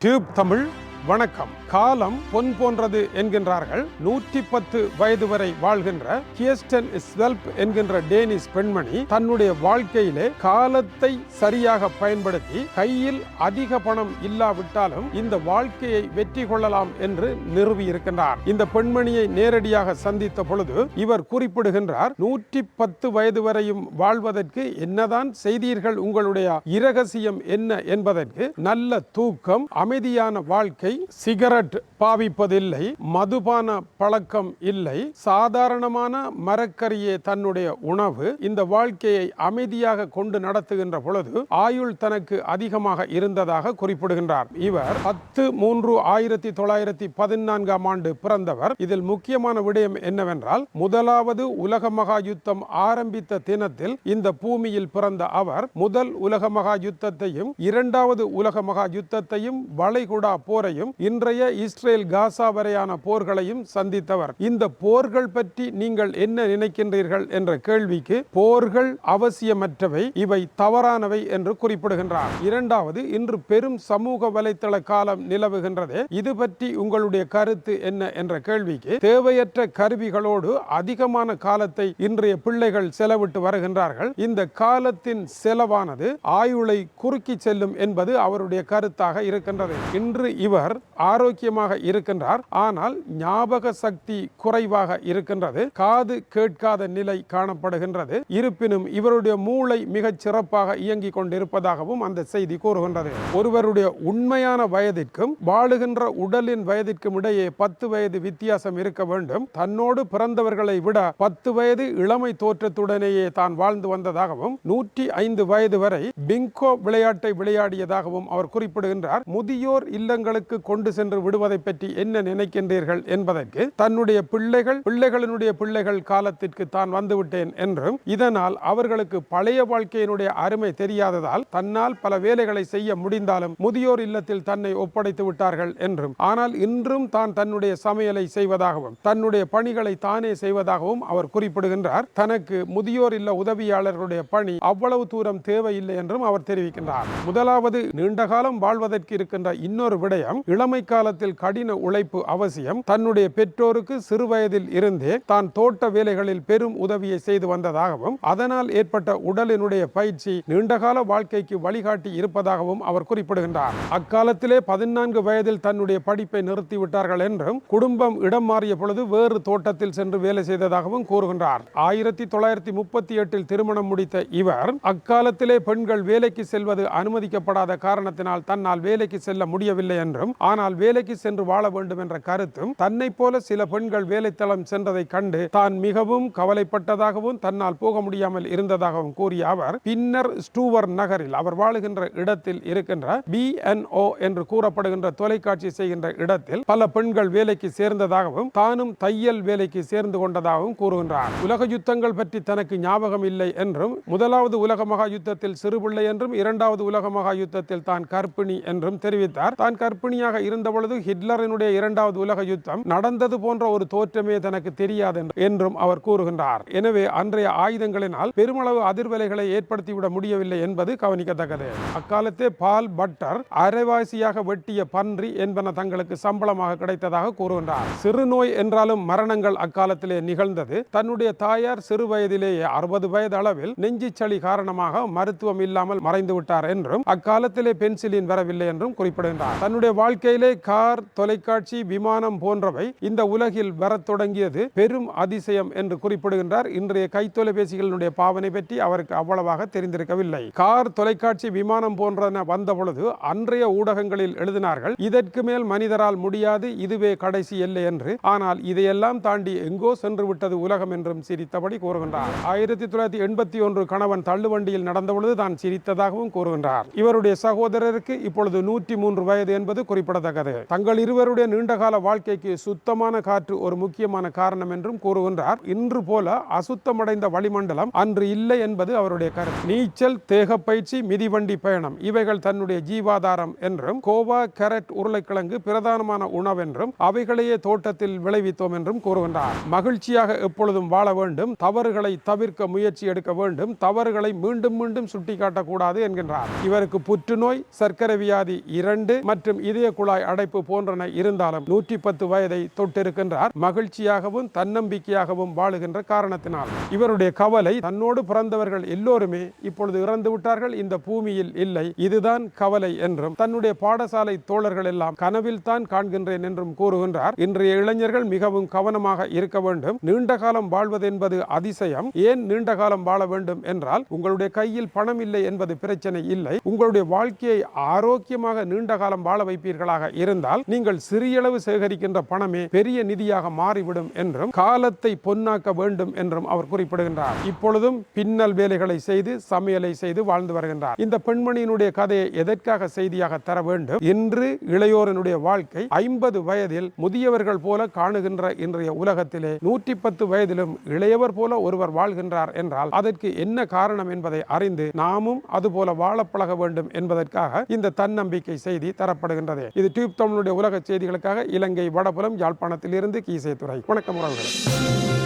Tube Tamil வணக்கம். காலம் பொன் போன்றது என்கின்றார்கள். நூற்றி பத்து வயது வரை வாழ்கின்ற கியஸ்டன் ஸ்வெல்ப் என்கின்ற டேனிஸ் பெண்மணி தன்னுடைய வாழ்க்கையிலே காலத்தை சரியாக பயன்படுத்தி கையில் அதிக பணம் இல்லாவிட்டாலும் இந்த வாழ்க்கையை வெற்றி கொள்ளலாம் என்று நிறுவி இருக்கின்றார் இந்த பெண்மணியை நேரடியாக சந்தித்த பொழுது இவர் குறிப்பிடுகின்றார் நூற்றி பத்து வயது வரையும் வாழ்வதற்கு என்னதான் செய்தீர்கள்? உங்களுடைய இரகசியம் என்ன என்பதற்கு நல்ல தூக்கம் அமைதியான வாழ்க்கை சிகரெட் பாவிப்பதில்லை மதுபான பழக்கம் இல்லை. சாதாரணமான மரக்கரியே தன்னுடைய உணவு. இந்த வாழ்க்கையை அமைதியாக கொண்டு நடத்துகின்ற பொழுது ஆயுள் தனக்கு அதிகமாக இருந்ததாக குறிப்பிடுகின்றார். இவர் பத்து மூன்று ஆயிரத்தி தொள்ளாயிரத்தி பதினான்காம் ஆண்டு பிறந்தவர். இதில் முக்கியமான விடயம் என்னவென்றால் முதலாவது உலக மகா யுத்தம் ஆரம்பித்த தினத்தில் இந்த பூமியில் பிறந்த அவர் முதல் உலக மகா யுத்தத்தையும் இரண்டாவது உலக மகா யுத்தத்தையும் வளைகுடா போரையும் இன்றைய இஸ்ரேல் காசா வரையான போர்களையும் சந்தித்தவர். இந்த போர்கள் பற்றி நீங்கள் என்ன நினைக்கின்றீர்கள் என்ற கேள்விக்கு போர்கள் அவசியமற்றவை இவை தவறானவை என்று குறிப்பிடுகின்றார். இரண்டாவது இன்று பெரும் சமூக வலைத்தள காலம் நிலவுகின்றதே. இது பற்றி உங்களுடைய கருத்து என்ன என்ற கேள்விக்கு தேவையற்ற கருவிகளோடு அதிகமான காலத்தை இன்றைய பிள்ளைகள் செலவிட்டு வருகின்றார்கள். இந்த காலத்தின் செலவானது ஆயுளை குறுக்கி செல்லும் என்பது அவருடைய கருத்தாக இருக்கின்றது. இன்று இவர் ஆரோக்கியமாக இருக்கின்றார். ஆனால் ஞாபக சக்தி குறைவாக இருக்கின்றது. காது கேட்காத நிலை காணப்படுகின்றது. இருப்பினும் இவருடைய மூளை மிகச் சிறப்பாக இயங்கிக் கொண்டிருப்பதாகவும் அந்த செய்தி கூறுகின்றது. ஒருவருடைய உண்மையான வயதிற்கும் வாழுகின்ற உடலின் வயதிற்கும் இடையே பத்து வயது வித்தியாசம் இருக்க வேண்டும். தன்னோடு பிறந்தவர்களை விட பத்து வயது இளமை தோற்றத்துடனேயே தான் வாழ்ந்து வந்ததாகவும் நூற்றி ஐந்து வயது வரை பிங்கோ விளையாட்டை விளையாடியதாகவும் அவர் குறிப்பிடுகின்றார். முதியோர் இல்லங்களுக்கு கொண்டு சென்று விடுவதை பற்றி என்ன நினைக்கின்றீர்கள் என்பதற்கு தன்னுடைய பிள்ளைகள் பிள்ளைகளினுடைய பிள்ளைகள் காலத்திற்கு தான் வந்துவிட்டேன் என்றும் இதனால் அவர்களுக்கு பழைய வாழ்க்கையினுடைய அருமை தெரியாததால் தன்னால் பல வேலைகளை செய்ய முடிந்தாலும் முதியோர் இல்லத்தில் தன்னை ஒப்படைத்து விட்டார்கள் என்றும் ஆனால் இன்றும் தான் தன்னுடைய சமையலை செய்வதாகவும் தன்னுடைய பணிகளை தானே செய்வதாகவும் அவர் குறிப்பிடுகின்றார். தனக்கு முதியோர் இல்ல உதவியாளர்களுடைய பணி அவ்வளவு தூரம் தேவையில்லை என்றும் அவர் தெரிவிக்கின்றார். முதலாவது நீண்ட காலம் வாழ்வதற்கு இருக்கின்ற இன்னொரு விடயம் இளமை காலத்தில் கடின உழைப்பு அவசியம். தன்னுடைய பெற்றோருக்கு சிறுவயதில் இருந்தே தான் தோட்ட வேலைகளில் பெரும் உதவியை செய்து வந்ததாகவும் அதனால் ஏற்பட்ட உடலினுடைய பயிற்சி நீண்டகால வாழ்க்கைக்கு வழிகாட்டி இருப்பதாகவும் அவர் குறிப்பிடுகின்றார். அக்காலத்திலே பதினான்கு வயதில் தன்னுடைய படிப்பை நிறுத்திவிட்டார்கள் என்றும் குடும்பம் இடம் மாறிய பொழுது வேறு தோட்டத்தில் சென்று வேலை செய்ததாகவும் கூறுகின்றார். ஆயிரத்தி தொள்ளாயிரத்தி முப்பத்தி எட்டில் திருமணம் முடித்த இவர் அக்காலத்திலே பெண்கள் வேலைக்கு செல்வது அனுமதிக்கப்படாத காரணத்தினால் தன்னால் வேலைக்கு செல்ல முடியவில்லை என்றும் ஆனால் வேலைக்கு சென்று வாழ வேண்டும் என்ற கருத்தும் தன்னை போல சில பெண்கள் வேலைத்தளம் சென்றதை கண்டு தான் மிகவும் கவலைப்பட்டதாகவும் தன்னால் போக முடியாமல் இருந்ததாகவும் கூறிய அவர் பின்னர் ஸ்டூவர் நகரில் அவர் வாழுகின்ற இடத்தில் இருக்கின்ற பிஎன்ஓ என்று கூறப்படுகின்ற தொலைக்காட்சி செய்கின்ற இடத்தில் பல பெண்கள் வேலைக்கு சேர்ந்ததாகவும் தானும் தையல் வேலைக்கு சேர்ந்து கொண்டதாகவும் கூறுகின்றார். உலக யுத்தங்கள் பற்றி தனக்கு ஞாபகம் இல்லை என்றும் முதலாவது உலக மகா யுத்தத்தில் சிறுபிள்ளை என்றும் இரண்டாவது உலக மகா யுத்தத்தில் தான் கர்ப்பிணி என்றும் தெரிவித்தார். தான் கற்பிணியாக இருந்த இருந்தபொழுது ஹிட்லரினுடைய இரண்டாவது உலக யுத்தம் நடந்தது போன்ற ஒரு தோற்றமே தனக்கு தெரியாது என்றும் அவர் கூறுகின்றார். எனவே அன்றைய ஆயுதங்களினால் பெருமளவு அதிர்வலைகளை ஏற்படுத்திவிட முடியவில்லை என்பது கவனிக்கத்தக்கது. அக்காலத்தே பால் பட்டர் அரைவாசியாக வெட்டிய பன்றி என்பன தங்களுக்கு சம்பளமாக கிடைத்ததாக கூறுகின்றார். சிறுநோய் என்றாலும் மரணங்கள் அக்காலத்திலே நிகழ்ந்தது. தன்னுடைய தாயார் சிறு வயதிலேயே அறுபது வயது அளவில் நெஞ்சு சளி காரணமாக மருத்துவம் இல்லாமல் மறைந்து விட்டார் என்றும் அக்காலத்திலே பென்சிலின் வரவில்லை என்றும் குறிப்பிடுகின்றார். தன்னுடைய வாழ்க்கை வாழ்க்கையிலே கார் தொலைக்காட்சி விமானம் போன்றவை இந்த உலகில் வரத் தொடங்கியது பெரும் அதிசயம் என்று குறிப்பிடுகின்றார். இன்றைய கைத்தொலைபேசிகளினுடைய பாவனை பற்றி அவருக்கு அவ்வளவாக தெரிந்திருக்கவில்லை. கார் தொலைக்காட்சி விமானம் போன்றன வந்தபொழுது அன்றைய ஊடகங்களில் எழுதினார்கள் இதற்கு மேல் மனிதரால் முடியாது இதுவே கடைசி எல்லை என்று. ஆனால் இதையெல்லாம் தாண்டி எங்கோ சென்று விட்டது உலகம் என்றும் சிரித்தபடி கூறுகின்றார். ஆயிரத்தி தொள்ளாயிரத்தி எண்பத்தி ஒன்று கணவன் தள்ளுவண்டியில் நடந்த பொழுது தான் சிரித்ததாகவும் கூறுகின்றார். இவருடைய சகோதரருக்கு இப்பொழுது நூற்றி மூன்று வயது என்பது குறிப்பிட்டார் குறிப்பிடத்தக்கது. தங்கள் இருவருடைய நீண்டகால வாழ்க்கைக்கு சுத்தமான காற்று ஒரு முக்கியமான காரணம் என்றும் கூறுகின்றார். இன்று போல அசுத்தமடைந்த வளிமண்டலம் அன்று இல்லை என்பது அவருடைய கருத்து. நீச்சல் தேக பயிற்சி மிதிவண்டி பயணம் இவைகள் தன்னுடைய ஜீவாதாரம் என்றும் கோவா கேரட் உருளைக்கிழங்கு பிரதானமான உணவென்றும் அவைகளையே தோட்டத்தில் விளைவித்தோம் என்றும் கூறுகின்றார். மகிழ்ச்சியாக எப்பொழுதும் வாழ வேண்டும் தவறுகளை தவிர்க்க முயற்சி எடுக்க வேண்டும் தவறுகளை மீண்டும் மீண்டும் சுட்டிக்காட்டக்கூடாது என்கின்றார். இவருக்கு புற்றுநோய் சர்க்கரை வியாதி இரண்டு மற்றும் இதய குழாய் அடைப்பு போன்றன இருந்தாலும் நூற்றி பத்து வயதை தொட்டிருக்கின்றார். மகிழ்ச்சியாகவும் தன்னம்பிக்கையாகவும் வாழுகின்ற காரணத்தினால். இவருடைய கவலை தன்னோடு பிறந்தவர்கள் எல்லோருமே இப்பொழுது இறந்து விட்டார்கள். இந்த பூமியில் இல்லை. இதுதான் கவலை என்றும் தன்னுடைய பாடசாலை தோழர்கள் எல்லாம் கனவில் தான் காண்கின்றேன் என்றும் கூறுகின்றார். இன்றைய இளைஞர்கள் மிகவும் கவனமாக இருக்க வேண்டும். நீண்ட காலம் வாழ்வது என்பது அதிசயம். ஏன் நீண்ட காலம் வாழ வேண்டும் என்றால் உங்களுடைய கையில் பணம் இல்லை என்பது பிரச்சனை இல்லை. உங்களுடைய வாழ்க்கையை ஆரோக்கியமாக நீண்ட காலம் வாழ வைப்பீர்களாக இருந்தால் நீங்கள் சிறியளவு சேகரிக்கின்ற பணமே பெரிய நிதியாக மாறிவிடும் என்றும் காலத்தை பொன்னாக்க வேண்டும் என்றும் அவர் குறிப்பிடுகின்றார். இப்பொழுதும் பின்னல் வேலைகளை செய்து சமையலை செய்து வாழ்ந்து வருகின்றார். இந்த பெண்மணியினுடைய கதையை எதற்காக செய்தியாக தர வேண்டும்? இன்று இளையோரனுடைய வாழ்க்கை ஐம்பது வயதில் முதியவர்கள் போல காணுகின்ற இன்றைய உலகத்திலே நூற்றி பத்து வயதிலும் இளையவர் போல ஒருவர் வாழ்கின்றார் என்றால் அதற்கு என்ன காரணம் என்பதை அறிந்து நாமும் அதுபோல வாழ பழக வேண்டும் என்பதற்காக இந்த தன்னம்பிக்கை செய்தி தரப்படுகின்றது. இது டியூப் தமிழுடைய உலக செய்திகளுக்காக இலங்கை வடபுலம் யாழ்ப்பாணத்திலிருந்து கீசை துறை வணக்கம் உறவுகளே.